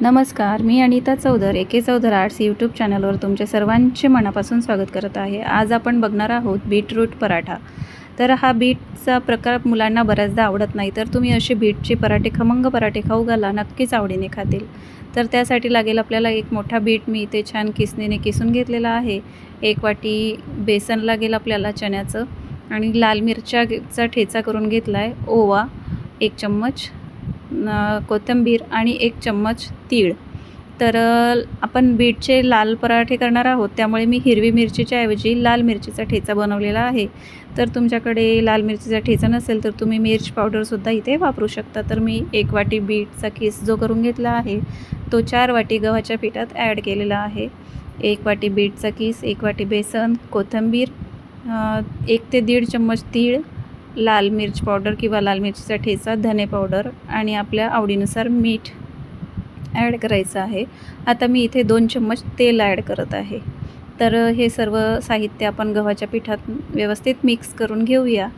नमस्कार मी अनिता चौधर एके चौधर आर्ट्स यूट्यूब चॅनलवर तुमचे सर्वांचे मनापासून स्वागत करत आहे. आज आपण बघणार आहोत बीटरूट पराठा. तर हा बीटचा प्रकार मुलांना बऱ्याचदा आवडत नाही तर तुम्ही असे बीटचे पराठे खमंग पराठे खाऊ घाला नक्कीच आवडीने खातील. तर त्यासाठी लागेल आपल्याला एक मोठा बीट मी इथे छान किसणीने किसून घेतलेला आहे. एक वाटी बेसन लागेल आपल्याला चण्याचं आणि लाल मिरच्याचा ठेचा करून घेतला आहे ओवा एक चम्मच. कोथिंबीर आणि एक चम्मच तीळ. तर आपण बीटचे लाल पराठे करणार आहोत. त्यामुळे मी हिरवी मिरचीच्या ऐवजी लाल मिरचीचा ठेचा बनवलेला आहे. तर तुमच्याकडे लाल मिरचीचा ठेचा नसेल तर तुम्ही मिर्च पावडरसुद्धा इथे वापरू शकता. तर मी एक वाटी बीटचा केस जो करून घेतला आहे तो चार वाटी गव्हाच्या पिठात ॲड केलेला आहे. एक वाटी बीटचा किस एक वाटी बेसन कोथिंबीर एक ते दीड चम्मच तीळ लाल मिरची पावडर किंवा लाल मिरचीचा ठेचा धने पावडर आणि आपल्या आवडीनुसार मीठ ॲड करायचं आहे. आता मी इथे दोन चम्मच तेल ॲड करत आहे. तर हे सर्व साहित्य आपण गव्हाच्या पिठात व्यवस्थित मिक्स करून घेऊया.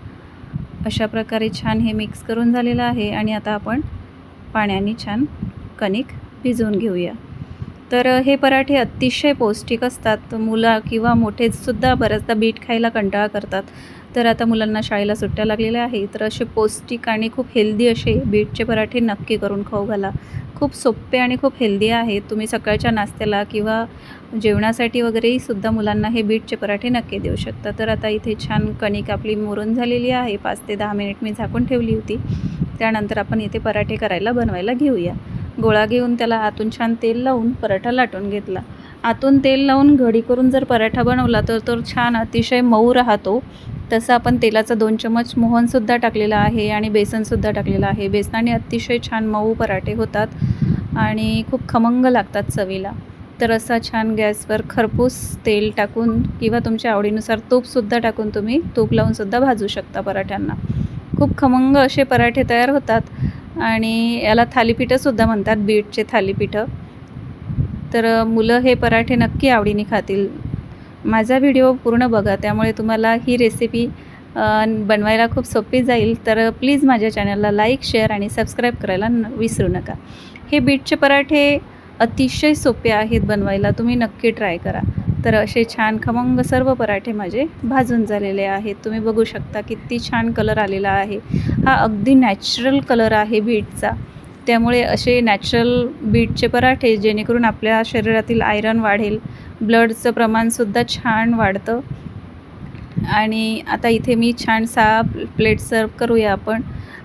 अशा प्रकारे छान हे मिक्स करून झालेलं आहे आणि आता आपण पाण्याने छान कणिक भिजवून घेऊया. तर हे पराठे अतिशय पौष्टिक असतात. मुलं किंवा मोठेसुद्धा बऱ्याचदा बीट खायला कंटाळा करतात. तर आता मुलांना शाळेला सुट्ट्या लागलेल्या आहे तर असे पौष्टिक आणि खूप हेल्दी असे बीटचे पराठे नक्की करून खाऊ घाला. खूप सोपे आणि खूप हेल्दी आहेत तुम्ही सकाळच्या नाश्त्याला किंवा जेवणासाठी वगैरेही सुद्धा मुलांना हे बीटचे पराठे नक्की देऊ शकता. तर आता इथे छान कणिक आपली मुरून झालेली आहे. पाच ते दहा मिनिट मी झाकून ठेवली होती. त्यानंतर आपण इथे पराठे करायला बनवायला घेऊया. गोळा घेऊन त्याला आतून छान तेल लावून पराठा लाटून घेतला. आतून तेल लावून घडी करून जर पराठा बनवला तर तो छान अतिशय मऊ राहतो. तसं आपण तेलाचा दोन चम्मच मोहनसुद्धा टाकलेला आहे आणि बेसनसुद्धा टाकलेलं आहे. बेसनाने अतिशय छान मऊ पराठे होतात आणि खूप खमंग लागतात चवीला. तर असा छान गॅसवर खरपूस तेल टाकून किंवा तुमच्या आवडीनुसार तूपसुद्धा टाकून तुम्ही तूप लावूनसुद्धा भाजू शकता पराठ्यांना. खूप खमंग असे पराठे तयार होतात आणि याला थालीपीठंसुद्धा म्हणतात बीटचे थालीपीठं. तर मुलं हे पराठे नक्की आवडीने खातील. माझा व्हिडिओ पूर्ण बघा त्यामुळे तुम्हाला ही रेसिपी बनवायला खूप सोपी जाईल. तर प्लीज माझ्या चॅनलला लाईक शेअर आणि सबस्क्राईब करायला न विसरू नका. हे बीटचे पराठे अतिशय सोपे आहेत बनवायला तुम्ही नक्की ट्राय करा. तर असे छान खमंग सर्व पराठे माझे भाजून झालेले आहेत. तुम्ही बघू शकता किती छान कलर आलेला आहे. हा अगदी नॅचरल कलर आहे बीटचा. त्यामुळे असे नॅचरल बीटचे पराठे जेणेकरून आपल्या शरीरातील आयरन वाढेल. ब्लडचं प्रमाणसुद्धा छान वाढतं. आणि आता इथे मी छान सहा प्लेट सर्व करूया आपण.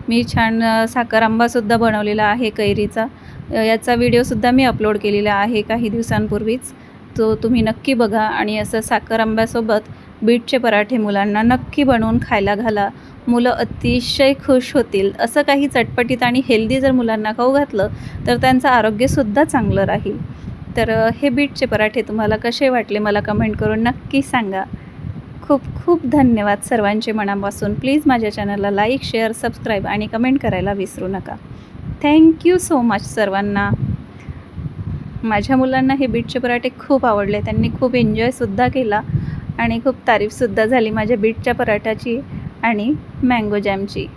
मी छान साखर आंबासुद्धा बनवलेला आहे कैरीचा. याचा व्हिडिओसुद्धा मी अपलोड केलेला आहे काही दिवसांपूर्वीच. तो तुम्ही नक्की बघा आणि असं साखर आंब्यासोबत बीटचे पराठे मुलांना नक्की बनवून खायला घाला. मुलं अतिशय खुश होतील. असं काही चटपटीत आणि हेल्दी जर मुलांना खाऊ घातलं तर त्यांचं आरोग्यसुद्धा चांगलं राहील. तर हे बीटचे पराठे तुम्हाला कसे वाटले मला कमेंट करून नक्की सांगा. खूप खूप धन्यवाद सर्वांचे मनापासून. प्लीज माझ्या चॅनलला लाईक शेअर सबस्क्राईब आणि कमेंट करायला विसरू नका. थँक्यू सो मच सर्वांना. माझ्या मुलांना हे बीटचे पराठे खूप आवडले. त्यांनी खूप एन्जॉयसुद्धा केला आणि खूप तारीफसुद्धा झाली माझ्या बीटच्या पराठाची आणि मँगो जॅमची.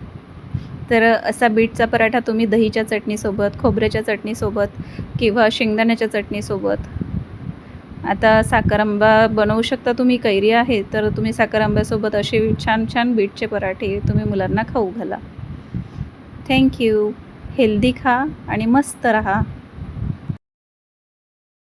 तर असा बीटचा पराठा तुम्ही दहीच्या चटणीसोबत खोबऱ्याच्या चटणीसोबत किंवा शेंगदाण्याच्या चटणीसोबत. आता साखर आंबा बनवू शकता तुम्ही कैरी आहे तर तुम्ही साखर आंब्यासोबत असे छान छान बीटचे पराठे तुम्ही मुलांना खाऊ घाला. थँक्यू हेल्दी खा आणि मस्त रहा.